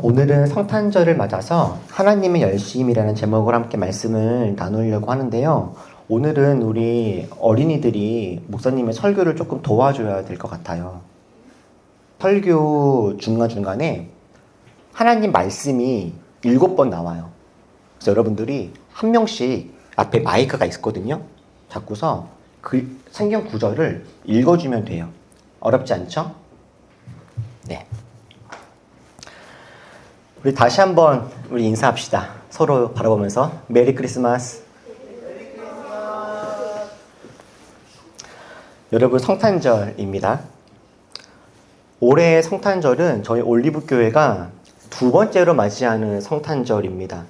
오늘은 성탄절을 맞아서 하나님의 열심이라는 제목을 함께 말씀을 나누려고 하는데요. 오늘은 우리 어린이들이 목사님의 설교를 조금 도와줘야 될 것 같아요. 설교 중간중간에 하나님 말씀이 일곱 번 나와요. 그래서 여러분들이 한 명씩 앞에 마이크가 있거든요. 잡고서 그 성경 구절을 읽어주면 돼요. 어렵지 않죠? 네. 우리 다시 한번 우리 인사합시다. 서로 바라보면서 메리 크리스마스. 여러분 성탄절입니다. 올해의 성탄절은 저희 올리브 교회가 두 번째로 맞이하는 성탄절입니다.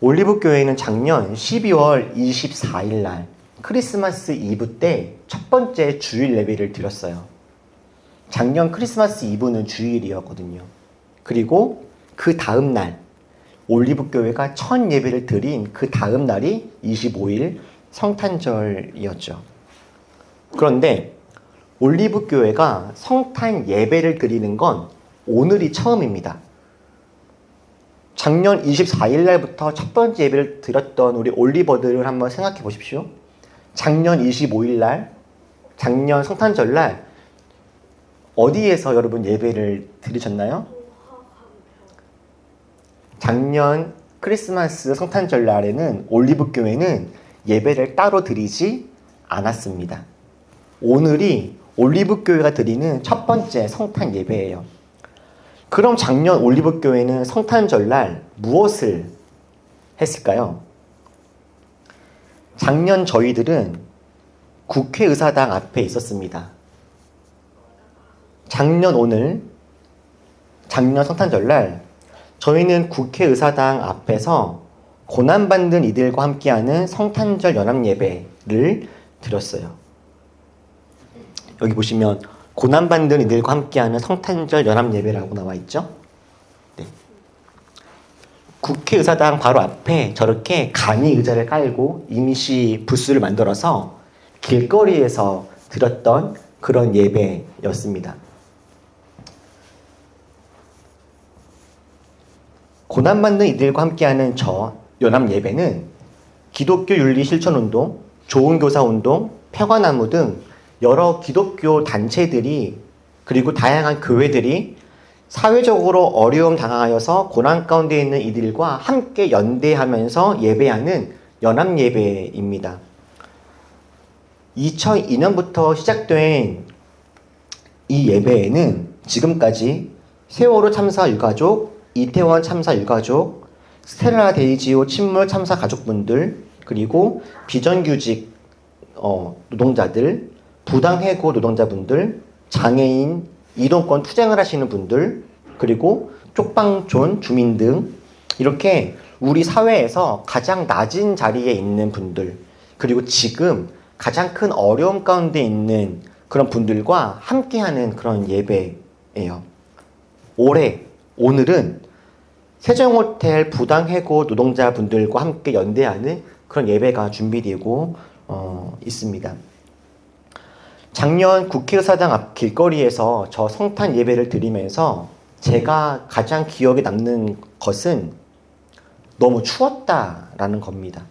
올리브 교회는 작년 12월 24일 날 크리스마스 이브 때 첫 번째 주일 예배를 드렸어요. 작년 크리스마스 이브는 주일이었거든요. 그리고 그 다음 날 올리브 교회가 첫 예배를 드린 그 다음 날이 25일 성탄절이었죠. 그런데 올리브 교회가 성탄 예배를 드리는 건 오늘이 처음입니다. 작년 24일 날부터 첫 번째 예배를 드렸던 우리 올리버들을 한번 생각해 보십시오. 작년 25일 날, 작년 성탄절 날 어디에서 여러분 예배를 드리셨나요? 작년 크리스마스 성탄절 날에는 올리브 교회는 예배를 따로 드리지 않았습니다. 오늘이 올리브 교회가 드리는 첫 번째 성탄 예배예요. 그럼 작년 올리브 교회는 성탄절 날 무엇을 했을까요? 작년 저희들은 국회의사당 앞에 있었습니다. 작년 오늘, 작년 성탄절 날 저희는 국회의사당 앞에서 고난받는 이들과 함께하는 성탄절 연합 예배를 드렸어요. 여기 보시면 고난받는 이들과 함께하는 성탄절 연합 예배라고 나와 있죠. 네. 국회의사당 바로 앞에 저렇게 간이 의자를 깔고 임시 부스를 만들어서 길거리에서 드렸던 그런 예배였습니다. 고난받는 이들과 함께하는 저 연합 예배는 기독교 윤리 실천 운동, 좋은 교사 운동, 평화나무 등 여러 기독교 단체들이 그리고 다양한 교회들이 사회적으로 어려움 당하여서 고난 가운데 있는 이들과 함께 연대하면서 예배하는 연합 예배입니다. 2002년부터 시작된 이 예배에는 지금까지 세월호 참사 유가족, 이태원 참사 유가족, 스텔라 데이지오 침몰 참사 가족분들, 그리고 비정규직 어, 노동자들, 부당해고 노동자분들, 장애인, 이동권 투쟁을 하시는 분들, 그리고 쪽방촌 주민 등 이렇게 우리 사회에서 가장 낮은 자리에 있는 분들, 그리고 지금 가장 큰 어려움 가운데 있는 그런 분들과 함께하는 그런 예배예요. 올해, 오늘은 세정호텔 부당해고 노동자분들과 함께 연대하는 그런 예배가 준비되고 어, 있습니다. 작년 국회의사당 앞 길거리에서 저 성탄 예배를 드리면서 제가 가장 기억에 남는 것은 너무 추웠다라는 겁니다.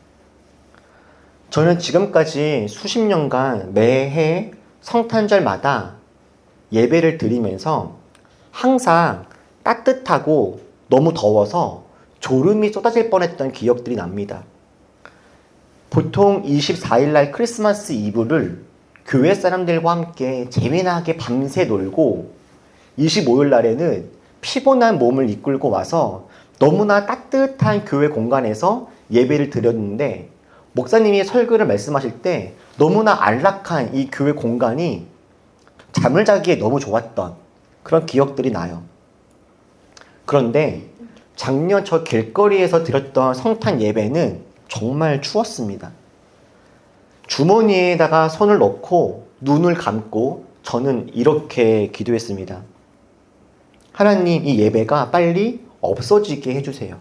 저는 지금까지 수십 년간 매해 성탄절마다 예배를 드리면서 항상 따뜻하고 너무 더워서 졸음이 쏟아질 뻔했던 기억들이 납니다. 보통 24일 날 크리스마스 이브를 교회 사람들과 함께 재미나게 밤새 놀고 25일 날에는 피곤한 몸을 이끌고 와서 너무나 따뜻한 교회 공간에서 예배를 드렸는데 목사님이 설교를 말씀하실 때 너무나 안락한 이 교회 공간이 잠을 자기에 너무 좋았던 그런 기억들이 나요. 그런데 작년 저 길거리에서 드렸던 성탄 예배는 정말 추웠습니다. 주머니에다가 손을 넣고 눈을 감고 저는 이렇게 기도했습니다. 하나님, 이 예배가 빨리 없어지게 해주세요.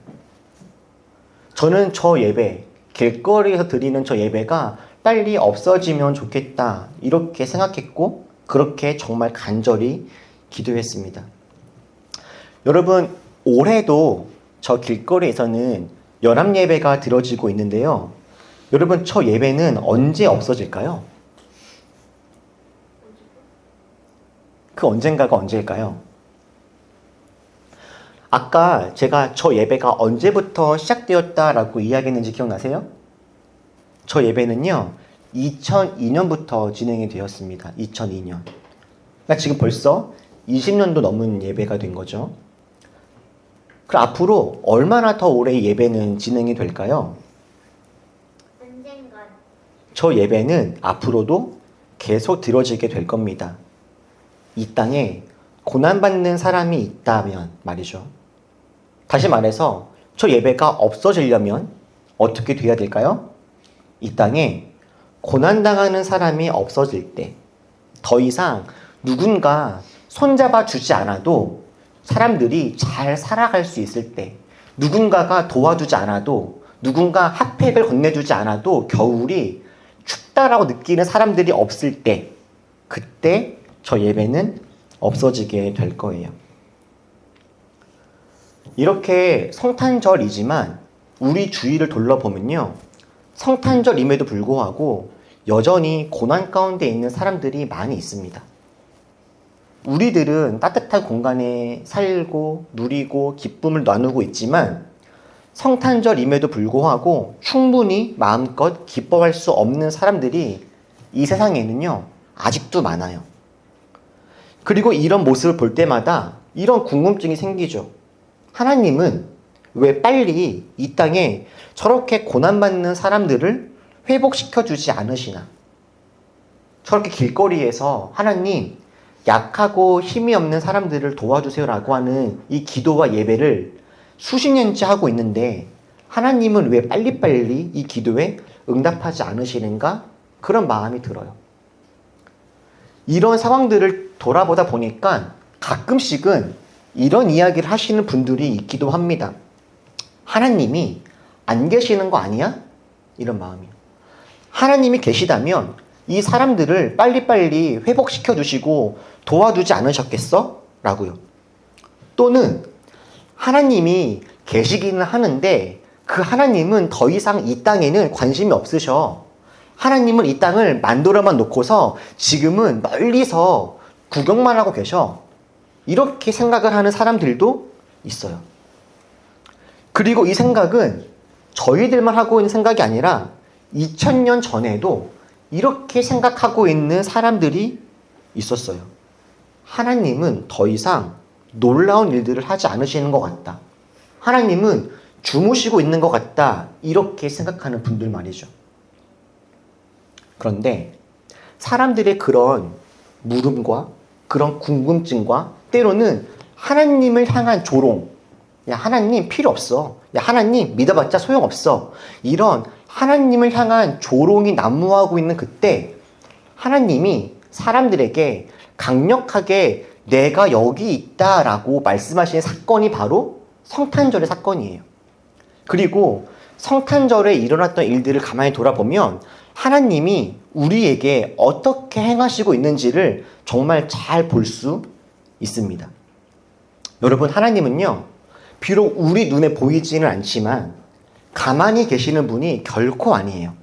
저는 저 예배, 길거리에서 드리는 저 예배가 빨리 없어지면 좋겠다. 이렇게 생각했고, 그렇게 정말 간절히 기도했습니다. 여러분, 올해도 저 길거리에서는 연합 예배가 들어지고 있는데요. 여러분, 저 예배는 언제 없어질까요? 그 언젠가가 언제일까요? 아까 제가 저 예배가 언제부터 시작되었다라고 이야기했는지 기억나세요? 저 예배는요, 2002년부터 진행이 되었습니다. 2002년. 그러니까 지금 벌써 20년도 넘은 예배가 된 거죠. 그럼 앞으로 얼마나 더 오래 예배는 진행이 될까요? 언젠간 저 예배는 앞으로도 계속 들어지게 될 겁니다. 이 땅에 고난받는 사람이 있다면 말이죠. 다시 말해서 저 예배가 없어지려면 어떻게 돼야 될까요? 이 땅에 고난당하는 사람이 없어질 때, 더 이상 누군가 손잡아 주지 않아도 사람들이 잘 살아갈 수 있을 때, 누군가가 도와주지 않아도, 누군가 핫팩을 건네주지 않아도 겨울이 춥다라고 느끼는 사람들이 없을 때, 그때 저 예배는 없어지게 될 거예요. 이렇게 성탄절이지만 우리 주위를 둘러보면요. 성탄절임에도 불구하고 여전히 고난 가운데 있는 사람들이 많이 있습니다. 우리들은 따뜻한 공간에 살고 누리고 기쁨을 나누고 있지만 성탄절임에도 불구하고 충분히 마음껏 기뻐할 수 없는 사람들이 이 세상에는요, 아직도 많아요. 그리고 이런 모습을 볼 때마다 이런 궁금증이 생기죠. 하나님은 왜 빨리 이 땅에 저렇게 고난받는 사람들을 회복시켜 주지 않으시나? 저렇게 길거리에서 하나님 약하고 힘이 없는 사람들을 도와주세요라고 하는 이 기도와 예배를 수십 년째 하고 있는데 하나님은 왜 빨리빨리 이 기도에 응답하지 않으시는가? 그런 마음이 들어요. 이런 상황들을 돌아보다 보니까 가끔씩은 이런 이야기를 하시는 분들이 있기도 합니다. 하나님이 안 계시는 거 아니야? 이런 마음이요. 하나님이 계시다면 이 사람들을 빨리빨리 회복시켜 주시고 도와주지 않으셨겠어? 라고요. 또는 하나님이 계시기는 하는데 그 하나님은 더 이상 이 땅에는 관심이 없으셔. 하나님은 이 땅을 만들어만 놓고서 지금은 멀리서 구경만 하고 계셔. 이렇게 생각을 하는 사람들도 있어요. 그리고 이 생각은 저희들만 하고 있는 생각이 아니라 2000년 전에도 이렇게 생각하고 있는 사람들이 있었어요. 하나님은 더 이상 놀라운 일들을 하지 않으시는 것 같다. 하나님은 주무시고 있는 것 같다. 이렇게 생각하는 분들 말이죠. 그런데 사람들의 그런 물음과 그런 궁금증과 때로는 하나님을 향한 조롱. 야, 하나님 필요 없어. 야, 하나님 믿어봤자 소용없어. 이런 하나님을 향한 조롱이 난무하고 있는 그때 하나님이 사람들에게 강력하게 내가 여기 있다라고 말씀하시는 사건이 바로 성탄절의 사건이에요. 그리고 성탄절에 일어났던 일들을 가만히 돌아보면 하나님이 우리에게 어떻게 행하시고 있는지를 정말 잘 볼 수 있습니다. 여러분, 하나님은요, 비록 우리 눈에 보이지는 않지만 가만히 계시는 분이 결코 아니에요.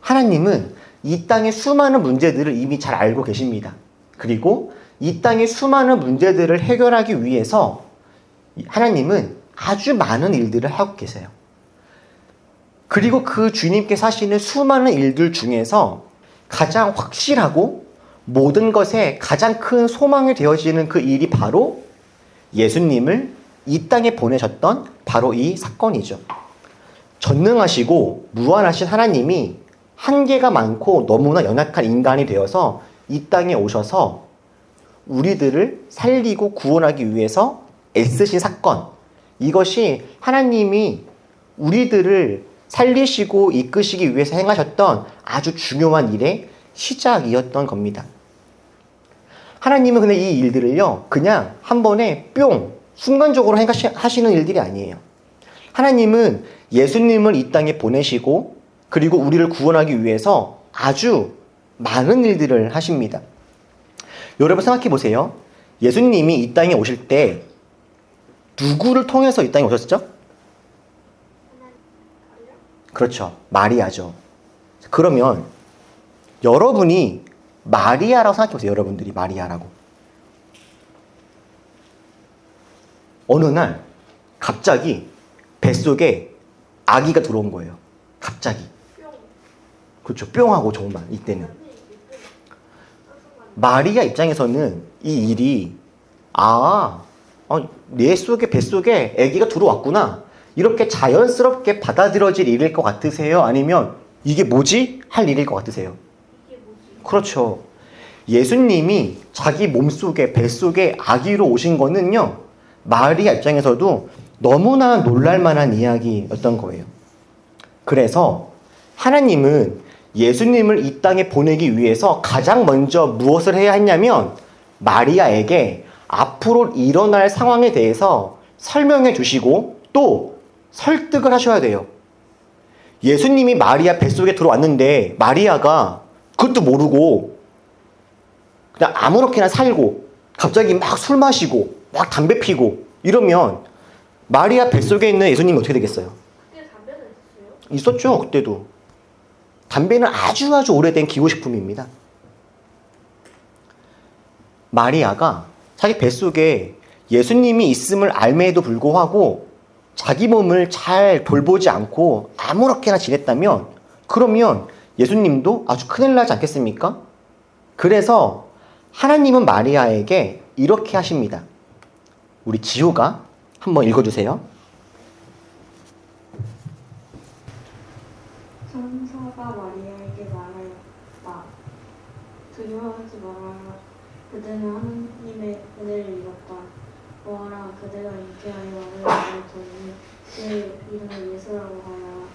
하나님은 이 땅의 수많은 문제들을 이미 잘 알고 계십니다. 그리고 이 땅의 수많은 문제들을 해결하기 위해서 하나님은 아주 많은 일들을 하고 계세요. 그리고 그 주님께서 하시는 수많은 일들 중에서 가장 확실하고 모든 것에 가장 큰 소망이 되어지는 그 일이 바로 예수님을 이 땅에 보내셨던 바로 이 사건이죠. 전능하시고 무한하신 하나님이 한계가 많고 너무나 연약한 인간이 되어서 이 땅에 오셔서 우리들을 살리고 구원하기 위해서 애쓰신 사건. 이것이 하나님이 우리들을 살리시고 이끄시기 위해서 행하셨던 아주 중요한 일의 시작이었던 겁니다. 하나님은 근데 이 일들을요, 그냥 한 번에 뿅, 순간적으로 하시는 일들이 아니에요. 하나님은 예수님을 이 땅에 보내시고, 그리고 우리를 구원하기 위해서 아주 많은 일들을 하십니다. 여러분 생각해 보세요. 예수님이 이 땅에 오실 때 누구를 통해서 이 땅에 오셨죠? 그렇죠. 마리아죠. 그러면 여러분이 마리아라고 생각해 보세요. 여러분들이 마리아라고. 어느 날 갑자기 뱃속에 아기가 들어온 거예요. 갑자기. 그렇죠. 뿅하고 정말 이때는. 마리아 입장에서는 이 일이 아, 어, 내 속에 뱃속에 아기가 들어왔구나. 이렇게 자연스럽게 받아들여질 일일 것 같으세요? 아니면 이게 뭐지? 할 일일 것 같으세요? 그렇죠. 예수님이 자기 몸속에 뱃속에 아기로 오신 거는요. 마리아 입장에서도 너무나 놀랄 만한 이야기였던 거예요. 그래서 하나님은 예수님을 이 땅에 보내기 위해서 가장 먼저 무엇을 해야 했냐면 마리아에게 앞으로 일어날 상황에 대해서 설명해 주시고 또 설득을 하셔야 돼요. 예수님이 마리아 뱃속에 들어왔는데 마리아가 그것도 모르고 그냥 아무렇게나 살고 갑자기 막 술 마시고 막 담배 피고 이러면 마리아 뱃속에 있는 예수님이 어떻게 되겠어요? 그때 담배는 있어요? 있었죠 그때도 담배는 아주 아주 오래된 기호식품입니다 마리아가 자기 뱃속에 예수님이 있음을 알매에도 불구하고 자기 몸을 잘 돌보지 않고 아무렇게나 지냈다면 그러면 예수님도 아주 큰일 나지 않겠습니까? 그래서 하나님은 마리아에게 이렇게 하십니다. 우리 지호가 한번 읽어주세요. 천사가 마리아에게 말하였다. 두려워하지 말아라. 그대는 하나님의 은혜를 입었다. 보아라, 그대가 잉태하여 아들을 낳으니 그 이름을 예수라고 하라.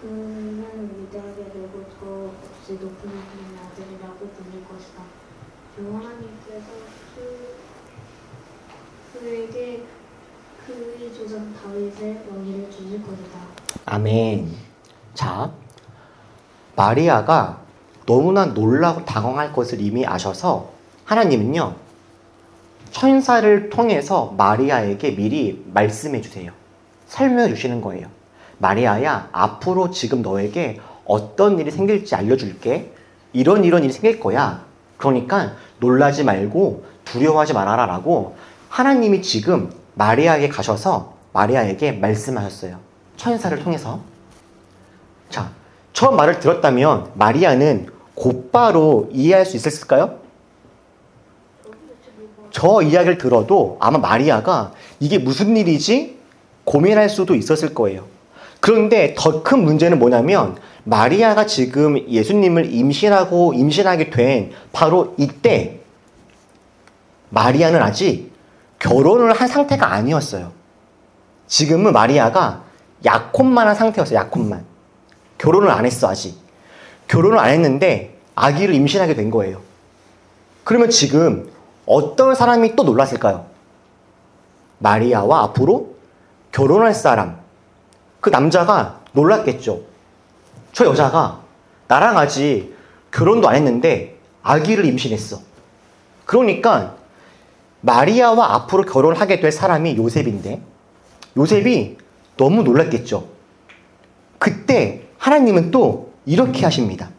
그는 위대하게 되고 더 없이 높은 하나님의 아들이라고 불릴 것이다. 주 하나님께서 그, 그에게 아멘. 자, 마리아가 너무나 놀라고 당황할 것을 이미 아셔서 하나님은요, 천사를 통해서 마리아에게 미리 말씀해 주세요. 설명해 주시는 거예요. 마리아야, 앞으로 지금 너에게 어떤 일이 생길지 알려줄게. 이런 이런 일이 생길 거야. 그러니까 놀라지 말고 두려워하지 말아라 라고 하나님이 지금 마리아에게 가셔서 마리아에게 말씀하셨어요. 천사를 통해서. 자, 처음 말을 들었다면 마리아는 곧바로 이해할 수 있었을까요? 저 이야기를 들어도 아마 마리아가 이게 무슨 일이지? 고민할 수도 있었을 거예요. 그런데 더 큰 문제는 뭐냐면 마리아가 지금 예수님을 임신하고 임신하게 된 바로 이때 마리아는 아직 결혼을 한 상태가 아니었어요. 지금은 마리아가 약혼만 한 상태였어요. 약혼만. 결혼을 안 했어 아직. 결혼을 안 했는데 아기를 임신하게 된 거예요. 그러면 지금 어떤 사람이 또 놀랐을까요? 마리아와 앞으로 결혼할 사람. 그 남자가 놀랐겠죠. 저 여자가 나랑 아직 결혼도 안 했는데 아기를 임신했어. 그러니까 마리아와 앞으로 결혼하게 될 사람이 요셉인데 요셉이 너무 놀랐겠죠. 그때 하나님은 또 이렇게 하십니다.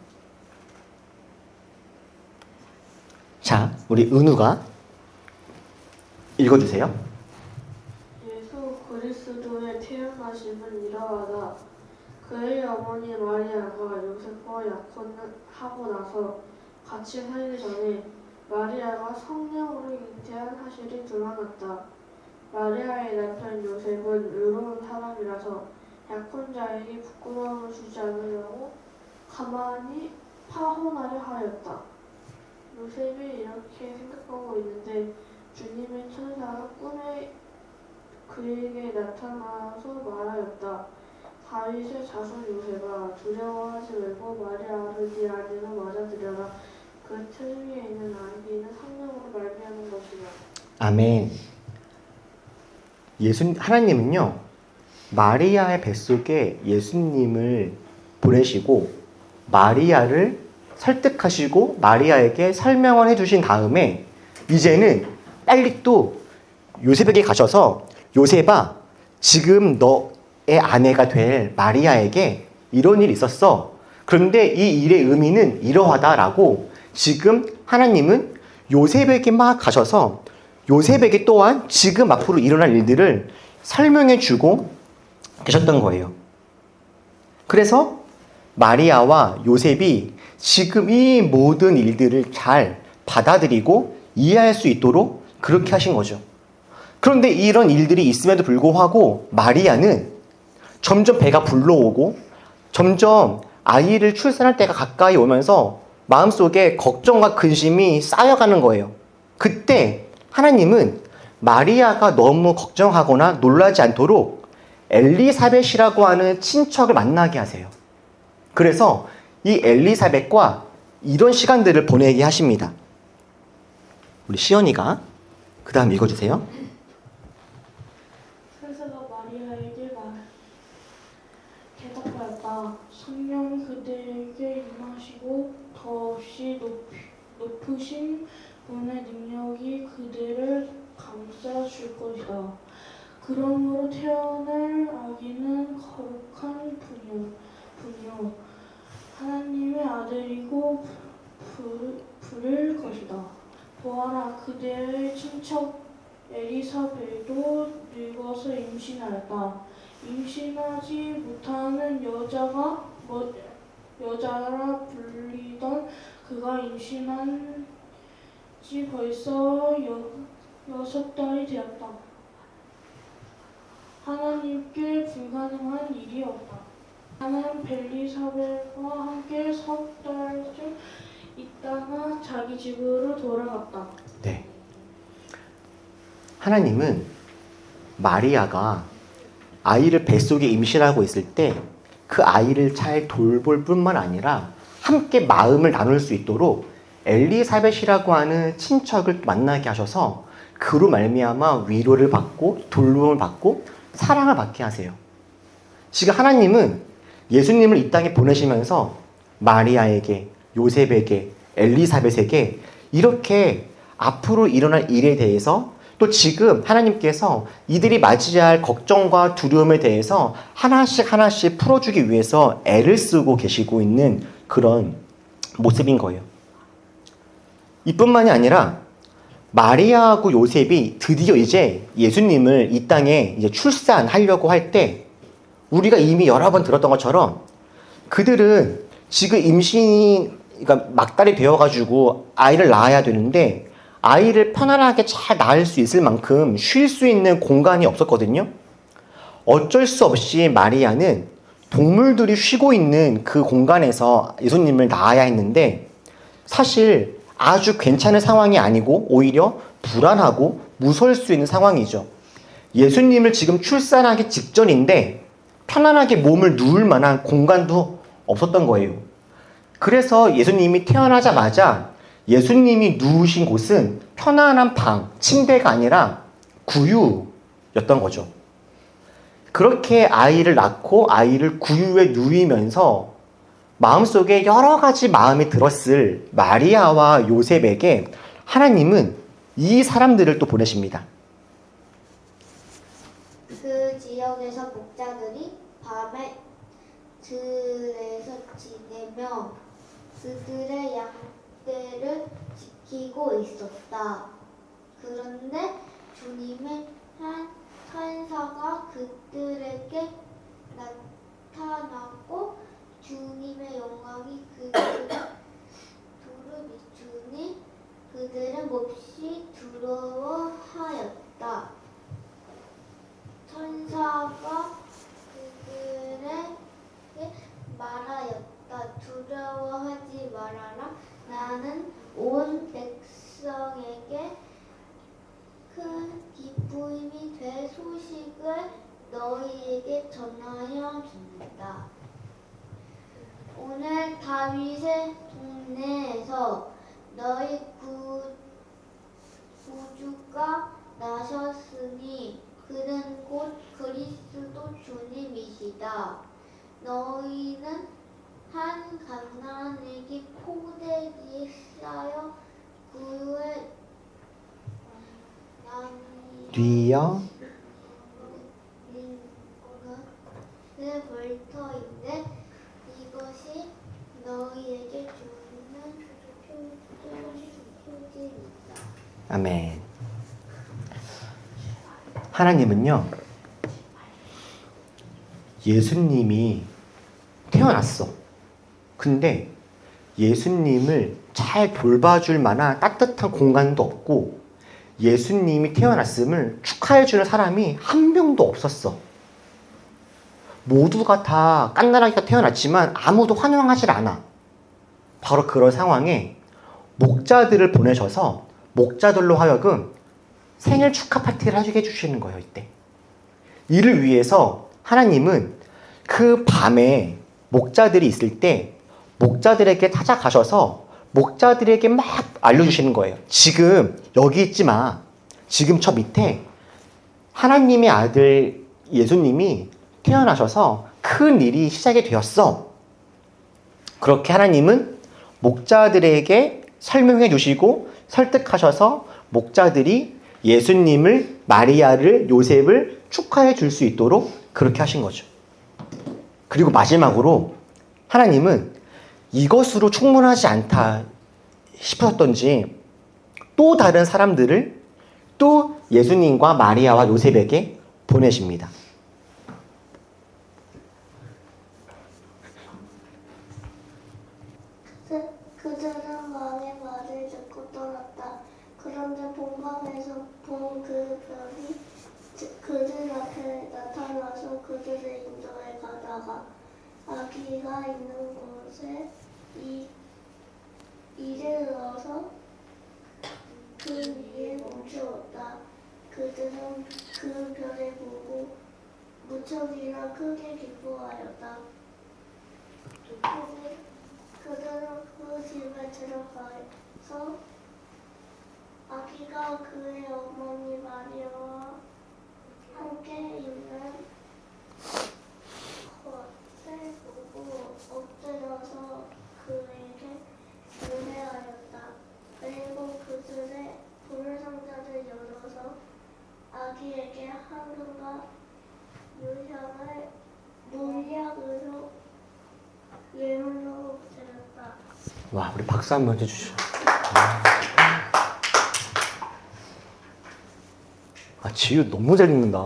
자, 우리 은우가 읽어주세요. 예수 그리스도의 태어나심은 이러하다. 그의 어머니 마리아가 요셉과 약혼하고 나서 같이 살기 전에 마리아가 성령으로 잉태한 사실이 드러났다. 마리아의 남편 요셉은 의로운 사람이라서 약혼자에게 부끄러움을 주지 않으려고 가만히 파혼하려 하였다. 요셉이 이렇게 생각하고 있는데 주님의 천사가 꿈에 그에게 나타나서 말하였다. 다윗의 자손 요셉아 두려워하지 말고 마리아를 네 아내로. 아멘. 예수 하나님은요 마리아의 뱃속에 예수님을 보내시고 마리아를 설득하시고 마리아에게 설명을 해주신 다음에 이제는 빨리 또 요셉에게 가셔서 요셉아, 지금 너의 아내가 될 마리아에게 이런 일이 있었어. 그런데 이 일의 의미는 이러하다라고 지금 하나님은 요셉에게 막 가셔서 요셉에게 또한 지금 앞으로 일어날 일들을 설명해 주고 계셨던 거예요. 그래서 마리아와 요셉이 지금 이 모든 일들을 잘 받아들이고 이해할 수 있도록 그렇게 하신 거죠. 그런데 이런 일들이 있음에도 불구하고 마리아는 점점 배가 불러오고 점점 아이를 출산할 때가 가까이 오면서 마음속에 걱정과 근심이 쌓여가는 거예요. 그때 하나님은 마리아가 너무 걱정하거나 놀라지 않도록 엘리사벳이라고 하는 친척을 만나게 하세요. 그래서 이 엘리사벳과 이런 시간들을 보내게 하십니다. 우리 시연이가 그 다음 읽어주세요. 천사가 마리아에게 말 대답하였다. 성령 그대에게 임하시고 더없이 높, 높으신 분의 능력이 그대를 감싸줄 것이다. 그러므로 태어날 아기는 거룩한 분요, 분요 하나님의 아들이고 부, 부를 것이다. 보아라 그대의 친척 에리사벳도 늙어서 임신하였다. 임신하지 못하는 여자가 뭐, 여자라 불리던 그가 임신한 지 벌써 여, 여섯 달이 되었다. 하나님께 불가능한 일이 없다. 나는 벨리사벳과 함께 석 달쯤 있다가 자기 집으로 돌아갔다. 네. 하나님은 마리아가 아이를 뱃속에 임신하고 있을 때 그 아이를 잘 돌볼 뿐만 아니라 함께 마음을 나눌 수 있도록 엘리사벳이라고 하는 친척을 만나게 하셔서 그로 말미암아 위로를 받고 돌봄을 받고 사랑을 받게 하세요. 지금 하나님은 예수님을 이 땅에 보내시면서 마리아에게 요셉에게 엘리사벳에게 이렇게 앞으로 일어날 일에 대해서 또 지금 하나님께서 이들이 맞이할 걱정과 두려움에 대해서 하나씩 하나씩 풀어주기 위해서 애를 쓰고 계시고 있는 그런 모습인 거예요. 이뿐만이 아니라 마리아하고 요셉이 드디어 이제 예수님을 이 땅에 이제 출산하려고 할 때 우리가 이미 여러 번 들었던 것처럼 그들은 지금 임신이 그러니까 막달이 되어 가지고 아이를 낳아야 되는데 아이를 편안하게 잘 낳을 수 있을 만큼 쉴 수 있는 공간이 없었거든요. 어쩔 수 없이 마리아는 동물들이 쉬고 있는 그 공간에서 예수님을 낳아야 했는데 사실 아주 괜찮은 상황이 아니고 오히려 불안하고 무서울 수 있는 상황이죠. 예수님을 지금 출산하기 직전인데 편안하게 몸을 누울 만한 공간도 없었던 거예요. 그래서 예수님이 태어나자마자 예수님이 누우신 곳은 편안한 방, 침대가 아니라 구유였던 거죠. 그렇게 아이를 낳고 아이를 구유에 누이면서 마음속에 여러 가지 마음이 들었을 마리아와 요셉에게 하나님은 이 사람들을 또 보내십니다. 그 지역에서 목자들이 밤에 들에서 지내며 그들의 양떼를 지키고 있었다. 그런데 주님의 한 천사가 그들에게 나타났고 주님의 영광이 그들을 비추니 그들은 몹시 두려워하였다. 천사가 그들에게 말하였다. 두려워하지 말아라. 나는 온 백성에게 큰 기쁨이 될 소식을 너희에게 전하여 준다. 오늘 다윗의 동네에서 너희 구, 구주가 나셨으니 그는 곧 그리스도 주님이시다. 너희는 한 가난에게 포대기에 쌓여 구유에 뒤이어 아멘. 하나님은요, 예수님이 태어났어. 근데 예수님을 잘 돌봐줄 만한 따뜻한 공간도 없고 예수님이 태어났음을 축하해주는 사람이 한 명도 없었어. 모두가 다 깐나라기가 태어났지만 아무도 환영하지 않아. 바로 그런 상황에 목자들을 보내셔서 목자들로 하여금 생일 축하 파티를 하게 해주시는 거예요, 이때. 이를 위해서 하나님은 그 밤에 목자들이 있을 때 목자들에게 찾아가셔서 목자들에게 막 알려주시는 거예요. 지금 여기 있지 마. 지금 저 밑에 하나님의 아들 예수님이 태어나셔서 큰 일이 시작이 되었어. 그렇게 하나님은 목자들에게 설명해 주시고 설득하셔서 목자들이 예수님을 마리아를 요셉을 축하해 줄 수 있도록 그렇게 하신 거죠. 그리고 마지막으로 하나님은 이것으로 충분하지 않다 싶었던지 또 다른 사람들을 또 예수님과 마리아와 요셉에게 보내십니다. 그- 그들은 왕의 말을 듣고 떠났다. 그런데 본방에서 본 그 별이 지- 그들 앞에 나타나서 그들의 인도에 가다가 아기가 있는 곳에 이 이르러서 그 위에 멈추었다. 그들은 그 별을 보고 무척이나 크게 기뻐하였다. 그들- 그들은 그 집에 들어가서 아기가 그의 어머니 마리아와 함께 있는 것을 보고 엎드려서 그에게 노래하였다. 그리고 그들의 불 상자를 열어서 아기에게 황금과 유향을 물약으로 예물로 드렸다. 와, 우리 박수 한번 해주시죠. 아, 지유 너무 잘 읽는다.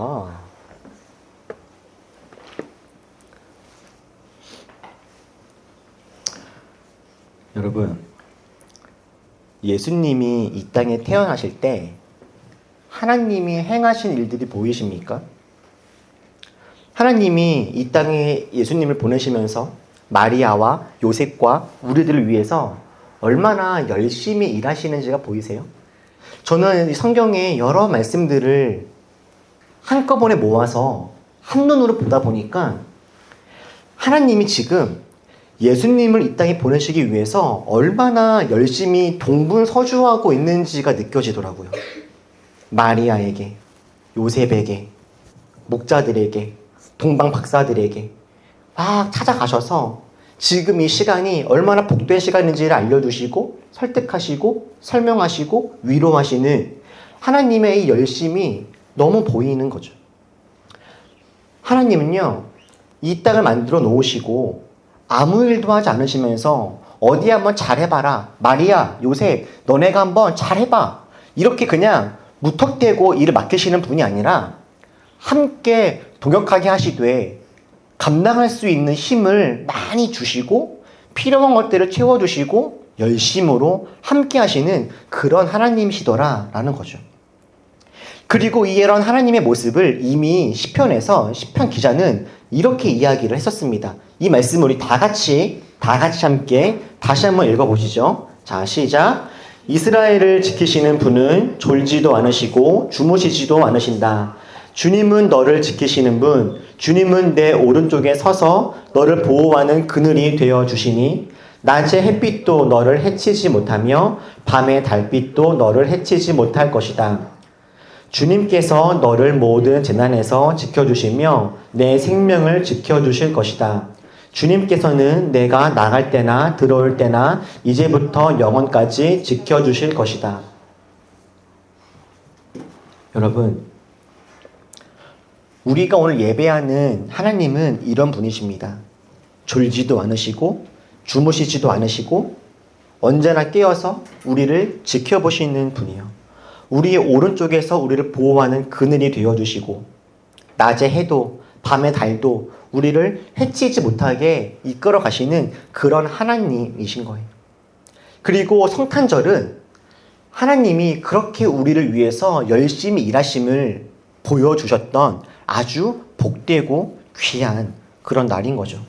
여러분, 예수님이 이 땅에 태어나실 때 하나님이 행하신 일들이 보이십니까? 하나님이 이 땅에 예수님을 보내시면서 마리아와 요셉과 우리들을 위해서 얼마나 열심히 일하시는지가 보이세요? 저는 이 성경의 여러 말씀들을 한꺼번에 모아서 한눈으로 보다 보니까 하나님이 지금 예수님을 이 땅에 보내시기 위해서 얼마나 열심히 동분서주하고 있는지가 느껴지더라고요. 마리아에게, 요셉에게, 목자들에게, 동방 박사들에게 막 찾아가셔서 지금 이 시간이 얼마나 복된 시간인지를 알려주시고 설득하시고 설명하시고 위로하시는 하나님의 이 열심이 너무 보이는 거죠. 하나님은요, 이 땅을 만들어 놓으시고 아무 일도 하지 않으시면서 어디 한번 잘해봐라. 마리아, 요셉, 너네가 한번 잘해봐. 이렇게 그냥 무턱대고 일을 맡기시는 분이 아니라 함께 동역하게 하시되 감당할 수 있는 힘을 많이 주시고 필요한 것들을 채워주시고 열심으로 함께 하시는 그런 하나님이시더라라는 거죠. 그리고 이런 하나님의 모습을 이미 시편에서 시편 기자는 이렇게 이야기를 했었습니다. 이 말씀을 우리 다 같이 다 같이 함께 다시 한번 읽어 보시죠. 자 시작. 이스라엘을 지키시는 분은 졸지도 않으시고 주무시지도 않으신다. 주님은 너를 지키시는 분, 주님은 내 오른쪽에 서서 너를 보호하는 그늘이 되어 주시니 낮의 햇빛도 너를 해치지 못하며 밤의 달빛도 너를 해치지 못할 것이다. 주님께서 너를 모든 재난에서 지켜주시며 내 생명을 지켜주실 것이다. 주님께서는 내가 나갈 때나 들어올 때나 이제부터 영원까지 지켜주실 것이다. 여러분, 우리가 오늘 예배하는 하나님은 이런 분이십니다. 졸지도 않으시고, 주무시지도 않으시고, 언제나 깨어서 우리를 지켜보시는 분이요. 우리의 오른쪽에서 우리를 보호하는 그늘이 되어주시고 낮의 해도 밤의 달도 우리를 해치지 못하게 이끌어 가시는 그런 하나님이신 거예요. 그리고 성탄절은 하나님이 그렇게 우리를 위해서 열심히 일하심을 보여주셨던 아주 복되고 귀한 그런 날인 거죠.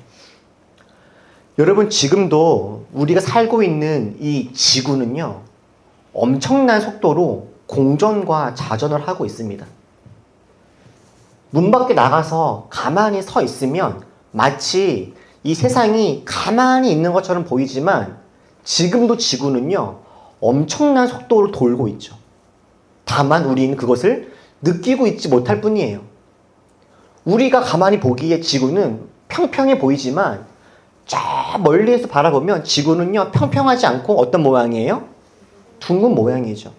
여러분, 지금도 우리가 살고 있는 이 지구는요, 엄청난 속도로 공전과 자전을 하고 있습니다. 문 밖에 나가서 가만히 서 있으면 마치 이 세상이 가만히 있는 것처럼 보이지만 지금도 지구는요, 엄청난 속도로 돌고 있죠. 다만 우리는 그것을 느끼고 있지 못할 뿐이에요. 우리가 가만히 보기에 지구는 평평해 보이지만 저 멀리에서 바라보면 지구는요, 평평하지 않고 어떤 모양이에요? 둥근 모양이죠.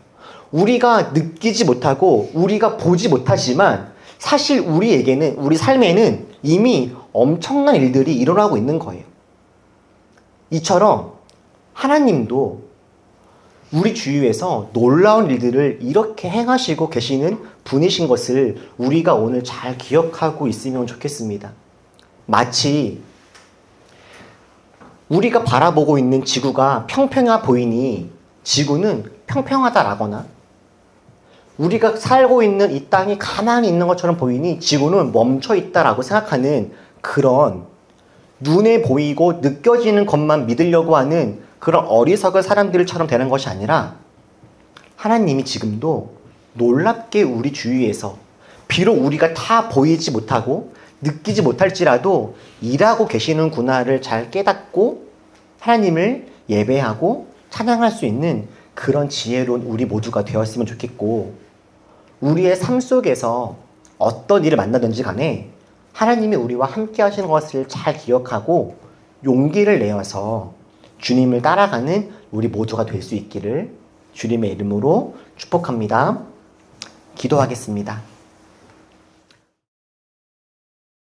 우리가 느끼지 못하고 우리가 보지 못하지만 사실 우리에게는 우리 삶에는 이미 엄청난 일들이 일어나고 있는 거예요. 이처럼 하나님도 우리 주위에서 놀라운 일들을 이렇게 행하시고 계시는 분이신 것을 우리가 오늘 잘 기억하고 있으면 좋겠습니다. 마치 우리가 바라보고 있는 지구가 평평해 보이니 지구는 평평하다라거나 우리가 살고 있는 이 땅이 가만히 있는 것처럼 보이니 지구는 멈춰 있다라고 생각하는 그런 눈에 보이고 느껴지는 것만 믿으려고 하는 그런 어리석은 사람들처럼 되는 것이 아니라 하나님이 지금도 놀랍게 우리 주위에서 비록 우리가 다 보이지 못하고 느끼지 못할지라도 일하고 계시는구나를 잘 깨닫고 하나님을 예배하고 찬양할 수 있는 그런 지혜로운 우리 모두가 되었으면 좋겠고 우리의 삶 속에서 어떤 일을 만나든지 간에 하나님이 우리와 함께 하시는 것을 잘 기억하고 용기를 내어서 주님을 따라가는 우리 모두가 될 수 있기를 주님의 이름으로 축복합니다. 기도하겠습니다.